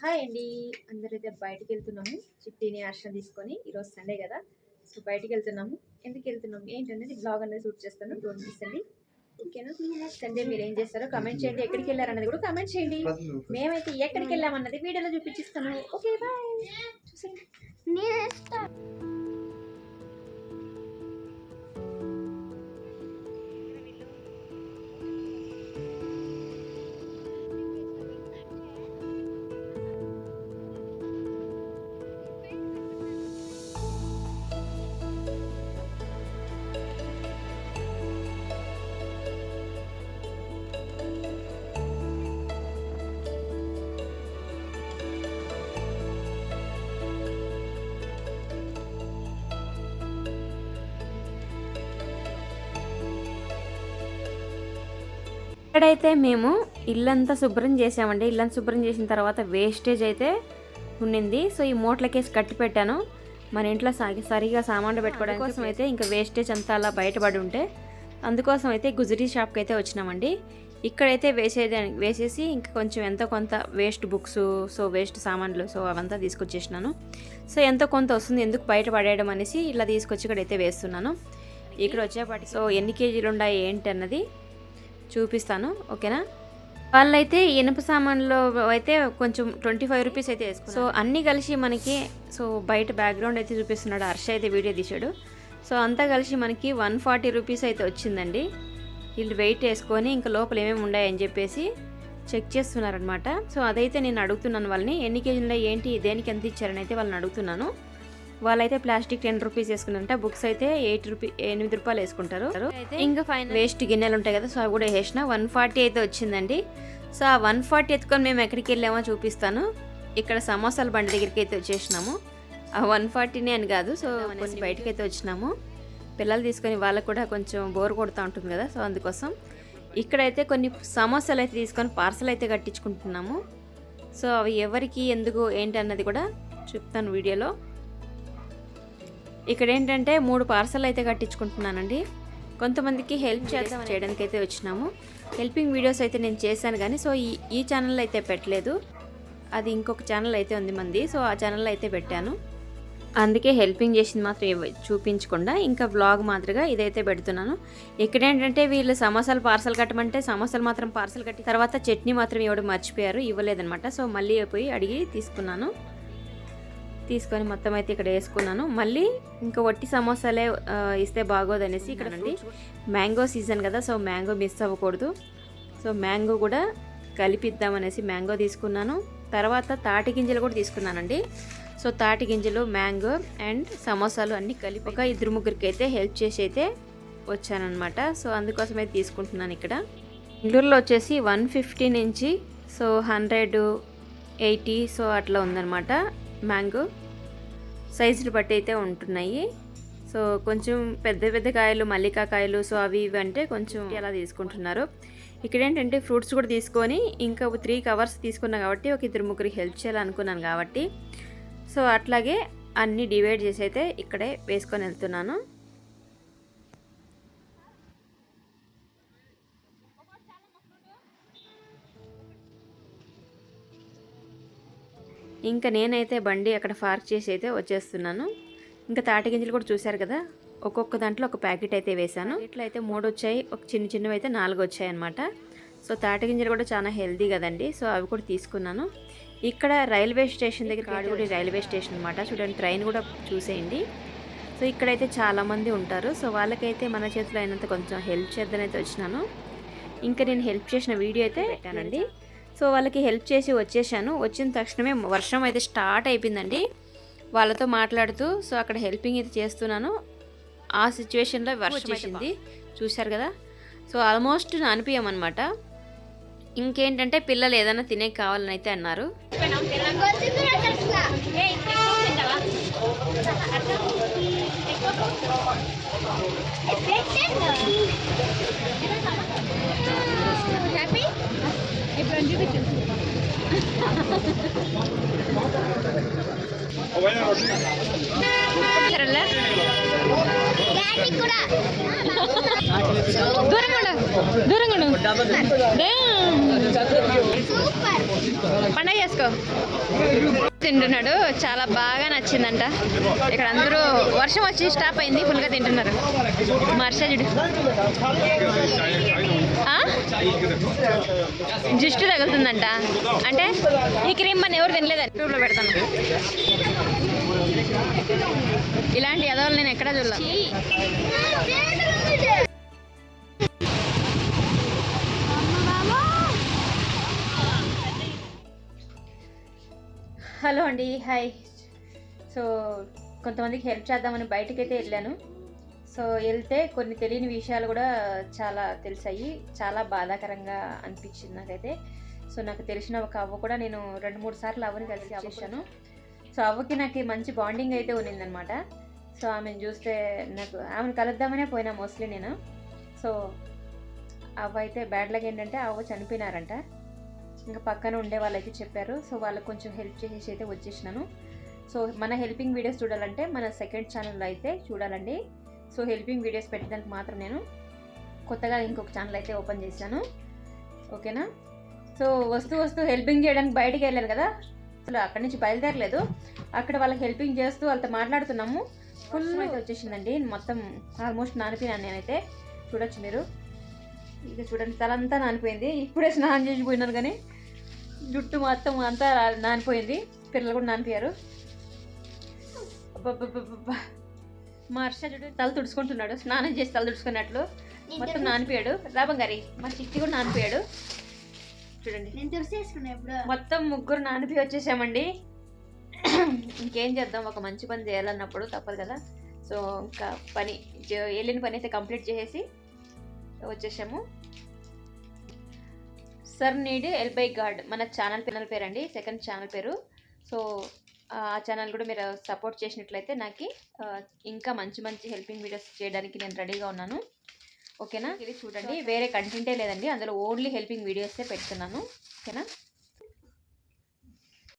Hi అండి. అందరైతే బయటకు వెళ్తున్నాము చిట్టిని అర్షణ తీసుకొని ఈరోజు సండే కదా. సో బయటకు వెళ్తున్నాము ఎందుకు వెళ్తున్నాము? ఏంటనేది బ్లాగ్ అనేది షూట్ చేస్తాను. డోంట్ మిస్ అండి. ఓకేనా? సండే మీరు ఏం చేస్తారో కమెంట్ చేయండి. ఎక్కడికి వెళ్ళారన్నది కూడా కమెంట్ చేయండి. మేమైతే ఎక్కడికి వెళ్ళామన్నది వీడియోలో చూపించిస్తాను ఓకే బాయ్ చూసండి ఇక్కడైతే మేము ఇల్లంతా శుభ్రం చేసామండి ఇల్లంతా శుభ్రం చేసిన తర్వాత వేస్టేజ్ అయితే ఉండింది సో ఈ మూటలకేసి కట్టి పెట్టాను. మన ఇంట్లో సాగి సరిగా సామాన్లు పెట్టుకోవడం కోసం అయితే. ఇంకా వేస్టేజ్ అంతా అలా బయటపడి ఉంటే అందుకోసం అయితే గుజరీ షాప్కి అయితే వచ్చినామండి. ఇక్కడైతే వేసేది వేసేసి ఇంకా కొంచెం ఎంతో కొంత వేస్ట్ బుక్స్ సో వేస్ట్ సామాన్లు సో అవంతా తీసుకొచ్చేసినాను. సో ఎంతో కొంత వస్తుంది. ఎందుకు బయట పడేయడం అనేసి ఇలా తీసుకొచ్చి ఇక్కడైతే వేస్తున్నాను. ఇక్కడ వచ్చేపాటి సో ఎన్ని కేజీలు ఉన్నాయి ఏంటి అన్నది చూపిస్తాను ఓకేనా? వాళ్ళైతే ఇనుప సామాన్లో అయితే కొంచెం ట్వంటీ ఫైవ్ రూపీస్ అయితే వేసుకున్నారు. సో అన్నీ కలిసి మనకి సో బయట బ్యాక్గ్రౌండ్ అయితే చూపిస్తున్నాడు హర్ష అయితే వీడియో తీశాడు. సో అంతా కలిసి మనకి వన్ ఫార్టీ రూపీస్ అయితే వచ్చిందండి. వీళ్ళు వెయిట్ వేసుకొని ఇంకా లోపల ఏమేమి ఉన్నాయని చెప్పేసి చెక్ చేస్తున్నారనమాట సో అదైతే నేను అడుగుతున్నాను వాళ్ళని ఎన్ని కేజీలో ఏంటి దేనికి ఎంత ఇచ్చారని అయితే వాళ్ళని అడుగుతున్నాను. వాళ్ళైతే ప్లాస్టిక్ టెన్ రూపీస్ వేసుకున్నారంట. బుక్స్ అయితే ఎయిట్ రూపీ ఎనిమిది రూపాయలు వేసుకుంటారు. ఇంకా ఫైన్ వేస్ట్ గిన్నెలు ఉంటాయి కదా సో అవి కూడా వేసిన. వన్ ఫార్టీ అయితే వచ్చిందండి. సో ఆ వన్ ఫార్టీ ఎత్తుకొని మేము ఎక్కడికి వెళ్ళామో చూపిస్తాను. ఇక్కడ సమోసాల బండి దగ్గరికి అయితే వచ్చేసినాము. ఆ వన్ ఫార్టీనే అని కాదు సో కొన్ని బయటకి అయితే వచ్చినాము. పిల్లలు తీసుకొని వాళ్ళకు కూడా కొంచెం బోర్ కొడుతూ ఉంటుంది కదా సో అందుకోసం. ఇక్కడైతే కొన్ని సమోసాలు అయితే తీసుకొని పార్సల్ అయితే కట్టించుకుంటున్నాము. సో అవి ఎవరికి ఎందుకు ఏంటి అన్నది కూడా చెప్తాను వీడియోలో. ఇక్కడ ఏంటంటే మూడు పార్సల్ అయితే కట్టించుకుంటున్నానండి. కొంతమందికి హెల్ప్ చేద్దాం చేయడానికి అయితే వచ్చినాము. హెల్పింగ్ వీడియోస్ అయితే నేను చేశాను కానీ సో ఈ ఈ ఛానల్ అయితే పెట్టలేదు. అది ఇంకొక ఛానల్ అయితే ఉంది మంది సో ఆ ఛానల్ అయితే పెట్టాను. అందుకే హెల్పింగ్ చేసింది మాత్రం చూపించకుండా ఇంకా వ్లాగ్ మాదిరిగా ఇదైతే పెడుతున్నాను. ఇక్కడ ఏంటంటే వీళ్ళు సమోసాలు పార్సల్ కట్టమంటే సమోసాలు మాత్రం పార్సల్ కట్టి తర్వాత చట్నీ మాత్రం ఇవ్వడం మర్చిపోయారు ఇవ్వలేదనమాట సో మళ్ళీ పోయి అడిగి తీసుకున్నాను. తీసుకొని మొత్తం అయితే ఇక్కడ వేసుకున్నాను. మళ్ళీ ఇంకా వట్టి సమోసాలే ఇస్తే బాగోదనేసి ఇక్కడ మ్యాంగో సీజన్ కదా సో మ్యాంగో మిస్ అవ్వకూడదు. సో మ్యాంగో కూడా కలిపిద్దామనేసి మ్యాంగో తీసుకున్నాను. తర్వాత తాటి గింజలు కూడా తీసుకున్నానండి. సో తాటి గింజలు మ్యాంగో అండ్ సమోసాలు అన్నీ కలిపి ఒక ఇద్దరు ముగ్గురికి అయితే హెల్ప్ చేసి అయితే వచ్చానమాట సో అందుకోసం అయితే తీసుకుంటున్నాను ఇక్కడ. బెంగళూరులో వచ్చేసి వన్ ఫిఫ్టీ నుంచి సో హండ్రెడ్ ఎయిటీ సో అట్లా ఉందన్నమాట. మ్యాంగో సైజుని బట్టి అయితే ఉంటున్నాయి. సో కొంచెం పెద్ద పెద్ద కాయలు మల్లికా కాయలు సో అవి ఇవి అంటే కొంచెం ఎలా తీసుకుంటున్నారు. ఇక్కడ ఏంటంటే ఫ్రూట్స్ కూడా తీసుకొని ఇంకా త్రీ కవర్స్ తీసుకున్నా కాబట్టి ఒక ఇద్దరు ముగ్గురికి హెల్ప్ చేయాలనుకున్నాను కాబట్టి. సో అట్లాగే అన్నీ డివైడ్ చేసి అయితే ఇక్కడే వేసుకొని వెళ్తున్నాను. ఇంకా నేనైతే బండి అక్కడ పార్క్ చేసి అయితే వచ్చేస్తున్నాను. ఇంకా తాటి గింజలు కూడా చూశారు కదా? ఒక్కొక్క దాంట్లో ఒక ప్యాకెట్ అయితే వేశాను. ఇట్లా అయితే మూడు వచ్చాయి ఒక చిన్న చిన్నవి అయితే నాలుగు వచ్చాయి అనమాట సో తాటి గింజలు కూడా చాలా హెల్దీ కదండి. సో అవి కూడా తీసుకున్నాను. ఇక్కడ రైల్వే స్టేషన్ దగ్గర కాడిగూడి రైల్వే స్టేషన్ అనమాట చూడండి ట్రైన్ కూడా చూసేయండి. సో ఇక్కడైతే చాలామంది ఉంటారు. సో వాళ్ళకైతే మన చేతిలో అయినంత కొంచెం హెల్ప్ చేద్దానైతే వచ్చినాను. ఇంకా నేను హెల్ప్ చేసిన వీడియో అయితే పెట్టానండి. సో వాళ్ళకి హెల్ప్ చేసి వచ్చేసాను వచ్చిన తక్షణమే వర్షం అయితే స్టార్ట్ అయిపోయిందండి వాళ్ళతో మాట్లాడుతూ సో అక్కడ హెల్పింగ్ అయితే చేస్తున్నాను ఆ సిచ్యువేషన్లో వర్షం వచ్చింది చూశారు కదా సో ఆల్మోస్ట్ అనిపించమన్నమాట ఇంకేంటంటే పిల్లలు ఏదైనా తినే కావాలని అయితే అన్నారు హ్యాపీ పండగ చేసుకో. తింటున్నాడు చాలా బాగా నచ్చిందంట. ఇక్కడ అందరూ వర్షం వచ్చి స్టాప్ అయింది ఫుల్గా తింటున్నారు. మర్షజుడు జిస్టు తగులుతుందంట. అంటే ఈ క్రీమ్ మన ఎవరు తినలేదు యూట్యూబ్లో పెడతాను. ఇలాంటి ఎదవలు నేను ఎక్కడా చూడలే. హలో అండి హాయ్ సో కొంతమందికి హెల్ప్ చేద్దామని బయటకైతే వెళ్ళాను. సో వెళ్తే కొన్ని తెలియని విషయాలు కూడా చాలా తెలిసాయి. చాలా బాధాకరంగా అనిపించింది నాకైతే. సో నాకు తెలిసిన ఒక అవ్వ కూడా నేను రెండు మూడు సార్లు అవ్వని కలిసి అవ్వచ్చాను సో అవ్వకి నాకు మంచి బాండింగ్ అయితే ఉన్నిందనమాట సో ఆమెను చూస్తే నాకు ఆమెను కలుద్దామనే పోయినా మోస్ట్లీ నేను. సో అవ్వ అయితే బ్యాడ్ లక్ ఏంటంటే అవ్వ చనిపోయినారంట. ఇంకా పక్కన ఉండే వాళ్ళైతే చెప్పారు. సో వాళ్ళకి కొంచెం హెల్ప్ చేసేసి అయితే వచ్చేసినాను. సో మన హెల్పింగ్ వీడియోస్ చూడాలంటే మన సెకండ్ ఛానల్లో అయితే చూడాలండి. సో హెల్పింగ్ వీడియోస్ పెట్టడానికి మాత్రం నేను కొత్తగా ఇంకొక ఛానల్ అయితే ఓపెన్ చేశాను. ఓకేనా? సో వస్తూ వస్తూ హెల్పింగ్ చేయడానికి బయటికి వెళ్ళాను కదా? అసలు అక్కడి నుంచి బయలుదేరలేదు. అక్కడ వాళ్ళకి హెల్పింగ్ చేస్తూ వాళ్ళతో మాట్లాడుతున్నాము. ఫుల్ అయితే వచ్చేసిందండి. మొత్తం ఆల్మోస్ట్ నానిపోయినాను నేనైతే. చూడొచ్చు మీరు. ఇక చూడండి తలంతా నానిపోయింది. ఇప్పుడే స్నానం చేసి పోయినాను కానీ జుట్టు మొత్తం అంతా నానిపోయింది. పిల్లలు కూడా నానిపోయారు. మా హర్ష చూడు తల తుడుచుకుంటున్నాడు. స్నానం చేసి తల తుడుచుకున్నట్లు. మొత్తం నానిపోయాడు. రాబం గారి మా చిట్టి కూడా నానిపోయాడు. చూడండి. మొత్తం ముగ్గురు నానిపి వచ్చేసామండి. ఇంకేం చేద్దాం? ఒక మంచి పని చేయాలన్నప్పుడు తప్పదు కదా. సో ఇంకా పని వెళ్ళిన పని అయితే కంప్లీట్ చేసేసి వచ్చేసాము. సర్ నీడ్ ఎల్బై గార్డ్ మన ఛానల్ పిల్లల పేరు అండి సెకండ్ ఛానల్ పేరు. సో ఆ ఛానల్ కూడా మీరు సపోర్ట్ చేసినట్లయితే నాకు ఇంకా మంచి మంచి హెల్పింగ్ వీడియోస్ చేయడానికి నేను రెడీగా ఉన్నాను. ఓకేనా ఇది చూడండి. వేరే కంటెంటే లేదండి. అందులో ఓన్లీ హెల్పింగ్ వీడియోసే పెడుతున్నాను. ఓకేనా